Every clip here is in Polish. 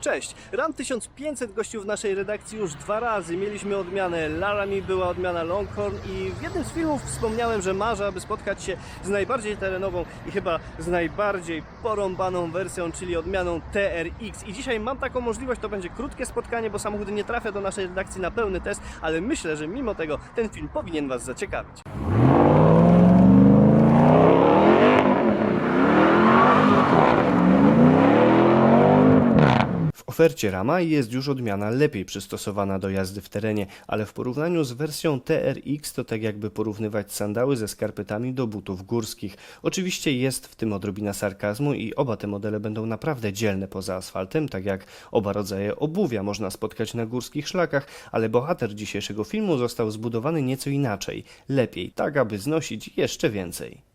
Cześć! Ram 1500 gościów w naszej redakcji już dwa razy. Mieliśmy odmianę Laramie, była odmiana Longhorn i w jednym z filmów wspomniałem, że marzę, aby spotkać się z najbardziej terenową i chyba z najbardziej porąbaną wersją, czyli odmianą TRX. I dzisiaj mam taką możliwość, to będzie krótkie spotkanie, bo samochód nie trafia do naszej redakcji na pełny test, ale myślę, że mimo tego ten film powinien Was zaciekawić. Ofercie Rama jest już odmiana lepiej przystosowana do jazdy w terenie, ale w porównaniu z wersją TRX to tak jakby porównywać sandały ze skarpetami do butów górskich. Oczywiście jest w tym odrobina sarkazmu i oba te modele będą naprawdę dzielne poza asfaltem, tak jak oba rodzaje obuwia można spotkać na górskich szlakach, ale bohater dzisiejszego filmu został zbudowany nieco inaczej, lepiej, tak aby znosić jeszcze więcej.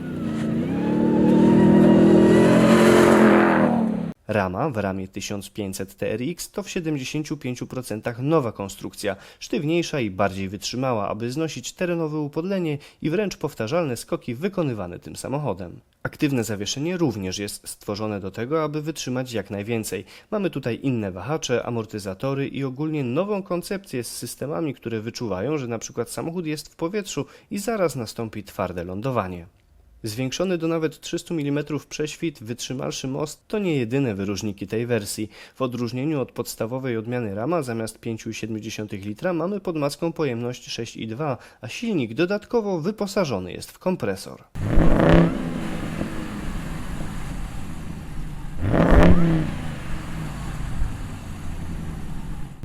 Rama w ramie 1500 TRX to w 75% nowa konstrukcja, sztywniejsza i bardziej wytrzymała, aby znosić terenowe upodlenie i wręcz powtarzalne skoki wykonywane tym samochodem. Aktywne zawieszenie również jest stworzone do tego, aby wytrzymać jak najwięcej. Mamy tutaj inne wahacze, amortyzatory i ogólnie nową koncepcję z systemami, które wyczuwają, że na przykład samochód jest w powietrzu i zaraz nastąpi twarde lądowanie. Zwiększony do nawet 300 mm prześwit, wytrzymalszy most to nie jedyne wyróżniki tej wersji. W odróżnieniu od podstawowej odmiany Rama zamiast 5,7 litra mamy pod maską pojemność 6,2, a silnik dodatkowo wyposażony jest w kompresor.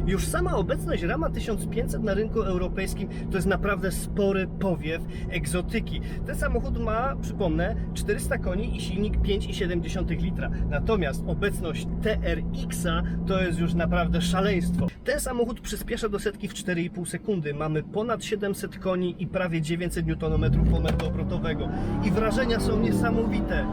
Już sama obecność Rama 1500 na rynku europejskim to jest naprawdę spory powiew egzotyki. Ten samochód ma, przypomnę, 400 koni i silnik 5,7 litra. Natomiast obecność TRX-a to jest już naprawdę szaleństwo. Ten samochód przyspiesza do setki w 4,5 sekundy. Mamy ponad 700 koni i prawie 900 Nm momentu obrotowego. I wrażenia są niesamowite.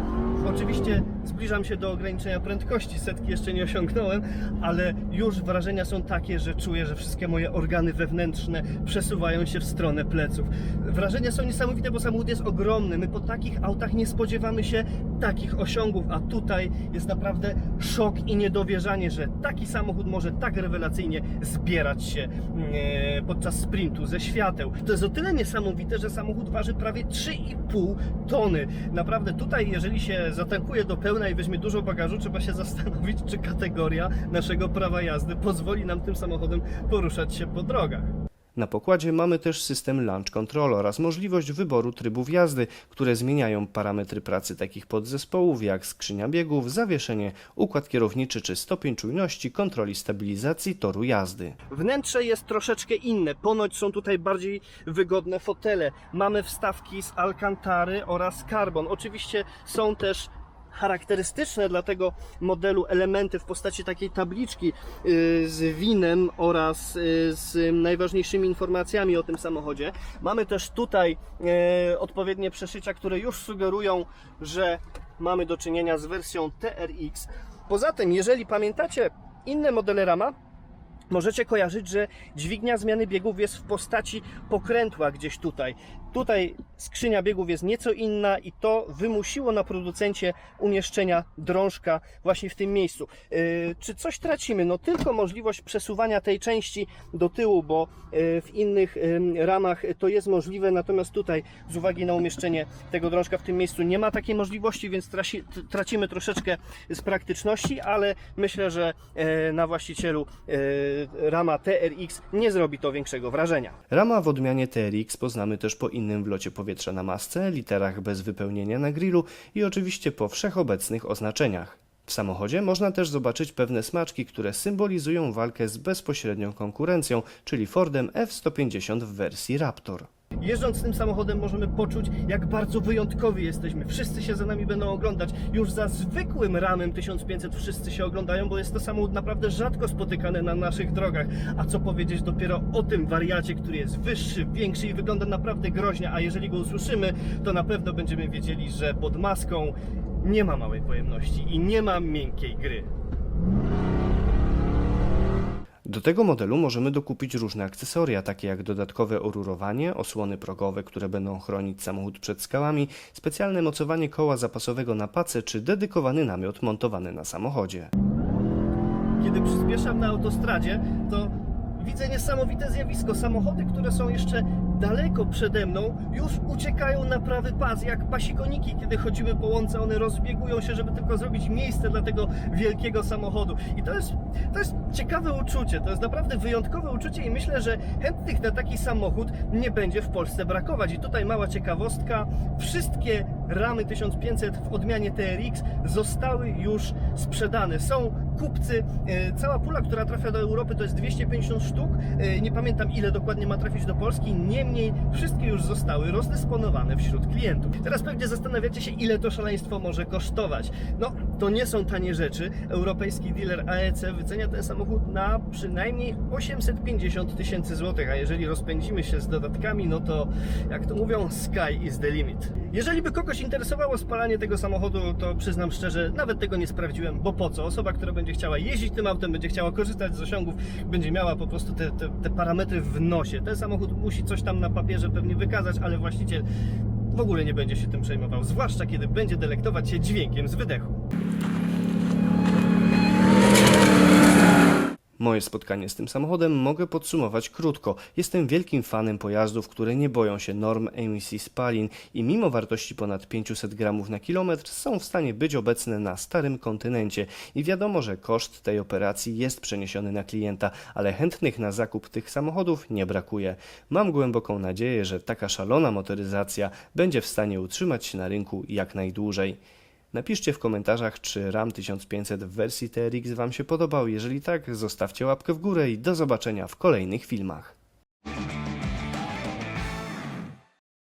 Oczywiście zbliżam się do ograniczenia prędkości, setki jeszcze nie osiągnąłem, ale już wrażenia są takie, że czuję, że wszystkie moje organy wewnętrzne przesuwają się w stronę pleców. Wrażenia są niesamowite, bo samochód jest ogromny. My po takich autach nie spodziewamy się takich osiągów, a tutaj jest naprawdę szok i niedowierzanie, że taki samochód może tak rewelacyjnie zbierać się e, podczas sprintu ze świateł. To jest o tyle niesamowite, że samochód waży prawie 3,5 tony. Naprawdę tutaj, jeżeli się zatankuje do pełna i weźmie dużo bagażu, trzeba się zastanowić, czy kategoria naszego prawa jazdy pozwoli nam tym samochodem poruszać się po drogach. Na pokładzie mamy też system Launch Control oraz możliwość wyboru trybów jazdy, które zmieniają parametry pracy takich podzespołów jak skrzynia biegów, zawieszenie, układ kierowniczy czy stopień czujności, kontroli stabilizacji toru jazdy. Wnętrze jest troszeczkę inne, ponoć są tutaj bardziej wygodne fotele. Mamy wstawki z Alcantary oraz Carbon. Oczywiście są też charakterystyczne dla tego modelu elementy w postaci takiej tabliczki y, z winem oraz y, z najważniejszymi informacjami o tym samochodzie. Mamy też tutaj y, odpowiednie przeszycia, które już sugerują, że mamy do czynienia z wersją TRX. Poza tym, jeżeli pamiętacie inne modele Rama, Możecie kojarzyć, że dźwignia zmiany biegów jest w postaci pokrętła gdzieś tutaj. Tutaj skrzynia biegów jest nieco inna i to wymusiło na producencie umieszczenia drążka właśnie w tym miejscu. Yy, czy coś tracimy? No tylko możliwość przesuwania tej części do tyłu, bo yy, w innych yy, ramach to jest możliwe, natomiast tutaj z uwagi na umieszczenie tego drążka w tym miejscu nie ma takiej możliwości, więc tracimy troszeczkę z praktyczności, ale myślę, że e, na właścicielu e, rama TRX nie zrobi to większego wrażenia. Rama w odmianie TRX poznamy też po innym wlocie powietrza na masce, literach bez wypełnienia na grillu i oczywiście po wszechobecnych oznaczeniach. W samochodzie można też zobaczyć pewne smaczki, które symbolizują walkę z bezpośrednią konkurencją, czyli Fordem F-150 w wersji Raptor. Jeżdżąc tym samochodem możemy poczuć, jak bardzo wyjątkowi jesteśmy. Wszyscy się za nami będą oglądać. Już za zwykłym ramem 1500 wszyscy się oglądają, bo jest to samochód naprawdę rzadko spotykany na naszych drogach. A co powiedzieć dopiero o tym wariacie, który jest wyższy, większy i wygląda naprawdę groźnie, a jeżeli go usłyszymy, to na pewno będziemy wiedzieli, że pod maską nie ma małej pojemności i nie ma miękkiej gry. Do tego modelu możemy dokupić różne akcesoria, takie jak dodatkowe orurowanie, osłony progowe, które będą chronić samochód przed skałami, specjalne mocowanie koła zapasowego na pace czy dedykowany namiot montowany na samochodzie. kiedy przyspieszam na autostradzie, to widzę niesamowite zjawisko. Samochody, które są jeszcze daleko przede mną, już uciekają na prawy pas, jak pasikoniki, kiedy chodzimy po łące, one rozbiegują się, żeby tylko zrobić miejsce dla tego wielkiego samochodu. I to jest, to jest ciekawe uczucie, to jest naprawdę wyjątkowe uczucie i myślę, że chętnych na taki samochód nie będzie w Polsce brakować. I tutaj mała ciekawostka, wszystkie ramy 1500 w odmianie TRX zostały już sprzedane. Są kupcy, e, cała pula, która trafia do Europy to jest 250 sztuk, E, nie pamiętam ile dokładnie ma trafić do Polski, niemniej wszystkie już zostały rozdysponowane wśród klientów. Teraz pewnie zastanawiacie się, ile to szaleństwo może kosztować. No, to nie są tanie rzeczy. Europejski dealer AEC wycenia ten samochód na przynajmniej 850 tysięcy złotych, a jeżeli rozpędzimy się z dodatkami, no to jak to mówią, sky is the limit. Jeżeli by kogoś interesowało spalanie tego samochodu, to przyznam szczerze, nawet tego nie sprawdziłem, bo po co? Osoba, która będzie chciała jeździć tym autem, będzie chciała korzystać z osiągów, będzie miała po prostu te, te, te parametry w nosie. Ten samochód musi coś tam na papierze pewnie wykazać, ale właściciel w ogóle nie będzie się tym przejmował, zwłaszcza kiedy będzie delektować się dźwiękiem z wydechu. Moje spotkanie z tym samochodem mogę podsumować krótko. Jestem wielkim fanem pojazdów, które nie boją się norm emisji spalin i mimo wartości ponad 500 gramów na kilometr są w stanie być obecne na starym kontynencie. I wiadomo, że koszt tej operacji jest przeniesiony na klienta, ale chętnych na zakup tych samochodów nie brakuje. Mam głęboką nadzieję, że taka szalona motoryzacja będzie w stanie utrzymać się na rynku jak najdłużej. Napiszcie w komentarzach, czy RAM 1500 w wersji TRX Wam się podobał. Jeżeli tak, zostawcie łapkę w górę i do zobaczenia w kolejnych filmach.